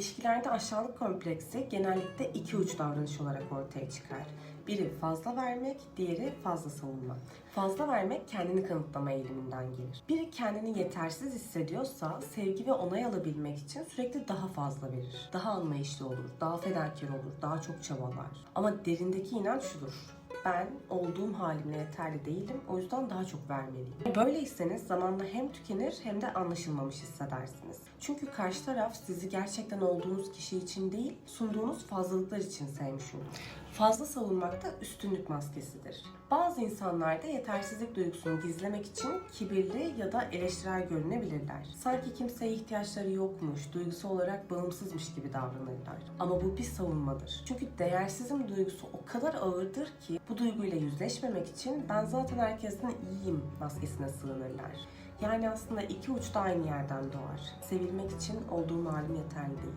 İlişkilerde aşağılık kompleksi genellikle iki uç davranış olarak ortaya çıkar. Biri fazla vermek, diğeri fazla savunma. Fazla vermek kendini kanıtlama eğiliminden gelir. Biri kendini yetersiz hissediyorsa sevgi ve onay alabilmek için sürekli daha fazla verir. Daha anlayışlı olur, daha fedakar olur, daha çok çabalar. Ama derindeki inanç şudur. Ben olduğum halimle yeterli değilim. O yüzden daha çok vermeliyim. Böyleyseniz zamanla hem tükenir hem de anlaşılmamış hissedersiniz. Çünkü karşı taraf sizi gerçekten olduğunuz kişi için değil, sunduğunuz fazlalıklar için sevmiş olur. Fazla savunmak da üstünlük maskesidir. Bazı insanlarda yetersizlik duygusunu gizlemek için kibirli ya da eleştirel görünebilirler. Sanki kimseye ihtiyaçları yokmuş, duygusu olarak bağımsızmış gibi davranırlar. Ama bu bir savunmadır. Çünkü değersizim duygusu o kadar ağırdır ki bu duyguyla yüzleşmemek için ben zaten herkesten iyiyim maskesine sığınırlar. Yani aslında iki uç da aynı yerden doğar. Sevilmek için olduğum halim yeterli değil.